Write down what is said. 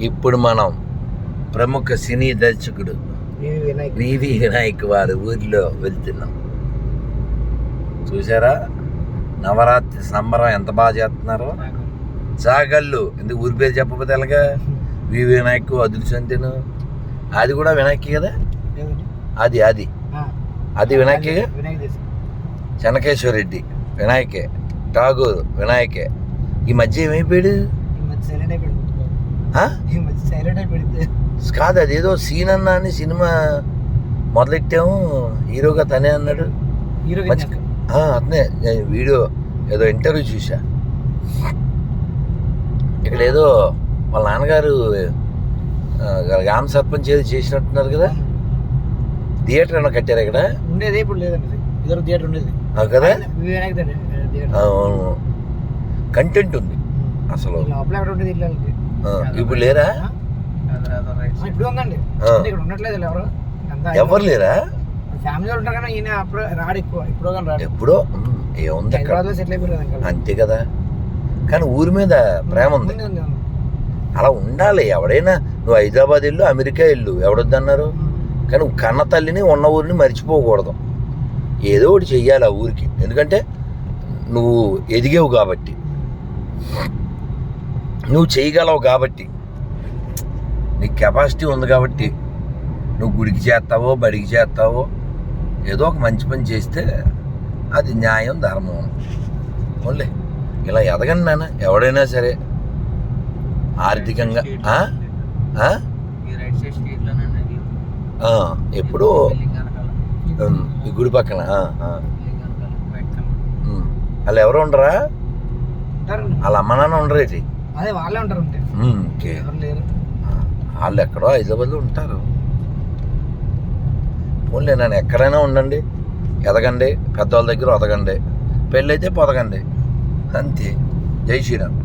ఇప్పుడు మనం ప్రముఖ సినీ దర్శకుడు వివి వినాయక్. వారి ఊరిలో వెళ్తున్నాం. చూసారా నవరాత్రి సంబరం ఎంత బాగా చేస్తున్నారో? చాగళ్ళు ఎందుకు ఊరి పేరు చెప్పకపోతే ఎలాగా? వివి వినాయక్ అదృశ్యంతిను అది కూడా వినాయక్ కదా? అది అది. అది వినాయకే దేశం. చెనకేశ్వరరెడ్డి వినాయకే. ఠాగూర్ వినాయకే. ఈ మధ్య ఏమైపోయాడు? కాదు అదేదో సీన్ అన్నా అని సినిమా మొదలెట్టాము. హీరోగా తనే అన్నాడు. అతనే. నేను వీడియో ఏదో ఇంటర్వ్యూ చూసా ఇక్కడ ఏదో వాళ్ళ నాన్నగారు గ్రామ సర్పంచ్ ఏదో చేసినట్టున్నారు కదా. థియేటర్ ఏమైనా కట్టారు ఇక్కడ? ఉండేది ఇప్పుడు లేదండి ఇది. ఇదివరకు థియేటర్ ఉండేది. కదా? అవును. కంటెంట్ ఉంది. అసలు. లోపల ఎక్కడ ఉండేది ఇప్పుడు లేరా? ఇప్పుడు ఉందండి. ఇక్కడ ఉండట్లేదు ఎవరు? అంతా ఎవరు లేరా? ఫ్యామిలీ ఉంటారు కానీ ఈయన అప్పుడు రాడు ఎక్కువ ఇప్పుడు కానీ రాడు. ఎప్పుడో? ఏముంది సెటిల్ అయిపోయారు అంతే కదా. కానీ ఊరి మీద ప్రేమ ఉంది. అలా ఉండాలి. ఎవడైనా నువ్వు హైదరాబాద్ ఇల్లు అమెరికా ఇల్లు ఎవడొద్దన్నారు? కానీ నువ్వు కన్న తల్లిని ఉన్న ఊరిని మర్చిపోకూడదు. ఏదో ఒకటి చెయ్యాలి ఆ ఊరికి. ఎందుకంటే నువ్వు ఎదిగేవు కాబట్టి. నువ్వు చేయగలవు కాబట్టి. నీకు కెపాసిటీ ఉంది కాబట్టి. నువ్వు గుడికి చేస్తావో బడికి చేస్తావో ఏదో ఒక మంచి పని చేస్తే అది న్యాయం ధర్మం. ఓన్లే ఇలా ఎదగండి నాన్న ఎవడైనా సరే. ఆర్థికంగా ఎప్పుడూ గుడి పక్కన. వాళ్ళు ఎవరు ఉండరా? వాళ్ళ అమ్మ నాన్న ఉండరేటి? అదే వాళ్ళే ఉంటారు ఉంటే ఉమ్, ఓకే. ఎవరు లేరు. వాళ్ళు ఎక్కడో హైదరాబాద్లో ఉంటారు. ఓన్లీ నేను ఎక్కడైనా ఉండండి. ఎదగండి. పెద్దవాళ్ళ దగ్గర ఒదగండి పెళ్ళైతే పొదగండి. అంతే. జై శ్రీరామ్.